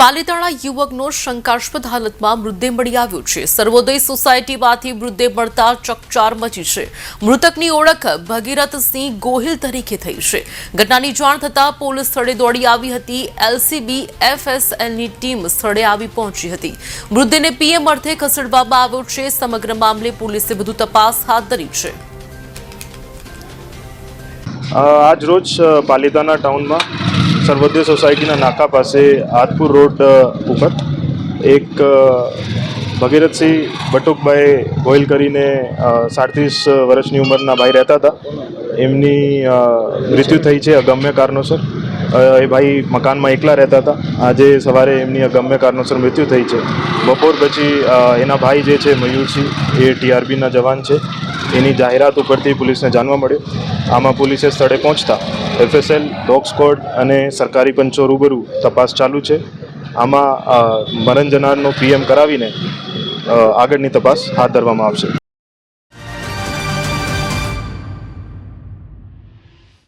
પાલીતાણા યુવકનો શંકાસ્પદ હાલતમાં મૃતદેહ મળી આવ્યો છે. સર્વોદય સોસાયટીમાંથી મૃતદેહ મળતા ચકચાર મચી છે. મૃતકની ઓળખ ભગીરથસિંહ ગોહિલ તરીકે થઈ છે. ઘટનાની જાણ થતાં પોલીસ સ્થળે દોડી આવી હતી. એલસીબી, એફએસએલની ટીમ સ્થળે આવી પહોંચી હતી. મૃતદેહને પીએમ અર્થે ખસેડવામાં આવ્યો છે. સમગ્ર મામલે પોલીસે વધુ તપાસ હાથ ધરી છે. આજ રોજ પાલિતાના ટાઉનમાં સર્વોદય સોસાયટીના નાકા પાસે આદપુર રોડ ઉપર એક ભગીરથસિંહ બટુકભાઈ ગોયલ કરીને સાડત્રીસ વર્ષની ઉંમરના ભાઈ રહેતા હતા. એમની મૃત્યુ થઈ છે અગમ્ય કારણોસર. એ ભાઈ મકાનમાં એકલા રહેતા હતા. આજે સવારે એમની અગમ્ય કારણોસર મૃત્યુ થઈ છે. બપોર પછી એના ભાઈ જે છે, મયુરસિંહ, એ ટીઆરબીના જવાન છે. એની જાહેરાત ઉપરથી પોલીસને જાણવા મળ્યું. આમાં પોલીસે સ્થળે પહોંચતા એફએસએલ ડોગ સ્કોડ અને સરકારી પંચો રૂબરૂ તપાસ ચાલુ છે. આમાં મરણ જનારનો પીએમ કરાવીને આગળની તપાસ હાથ ધરવામાં આવશે.